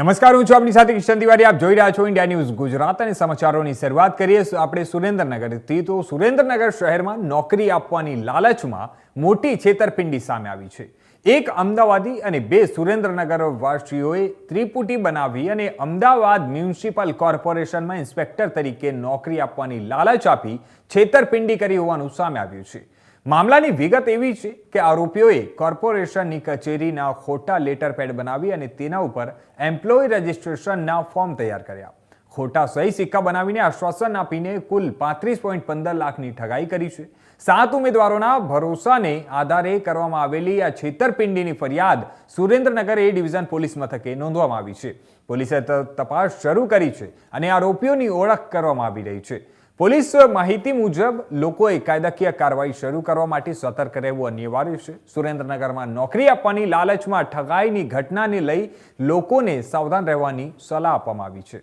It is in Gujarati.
નમસ્કાર, હું છું આપની સાથે કિશન તિવારી. આપ જોઈ રહ્યા છો ઇન્ડિયા ન્યૂઝ ગુજરાત અને સમાચારોની શરૂઆત કરીએ આપણે સુરેન્દ્રનગરથી. તો સુરેન્દ્રનગર શહેરમાં નોકરી આપવાની લાલચમાં મોટી છેતરપિંડી સામે આવી છે. એક અમદાવાદી અને બે સુરેન્દ્રનગર વાસીઓએ ત્રિપુટી બનાવી અને અમદાવાદ મ્યુનિસિપલ કોર્પોરેશનમાં ઇન્સ્પેક્ટર તરીકે નોકરી આપવાની લાલચ આપી છેતરપિંડી કરી હોવાનું સામે આવ્યું છે. મામલાની વિગત એવી છે કે આરોપીઓએ કોર્પોરેશનની કચેરીના ખોટા લેટર પેડ બનાવી અને તેના ઉપર એમ્પ્લોય રજિસ્ટ્રેશનના ફોર્મ તૈયાર કર્યા. ખોટા સહી સિક્કા બનાવીને આશ્વાસન આપીને કુલ પાંત્રીસ પોઈન્ટ પંદર લાખની ઠગાઈ કરી છે. સાત ઉમેદવારોના ભરોસાને આધારે કરવામાં આવેલી આ છેતરપિંડીની ફરિયાદ સુરેન્દ્રનગર એ ડિવિઝન પોલીસ મથકે નોંધવામાં આવી છે. પોલીસે તપાસ શરૂ કરી છે અને આરોપીઓની ઓળખ કરવામાં આવી રહી છે. પોલીસ માહિતી મુજબ, લોકોએ કાયદાકીય કાર્યવાહી શરૂ કરવા માટે સતર્ક રહેવું અનિવાર્ય છે. સુરેન્દ્રનગરમાં નોકરી આપવાની લાલચમાં ઠગાઈની ઘટનાને લઈ લોકોને સાવધાન રહેવાની સલાહ આપવામાં આવી છે.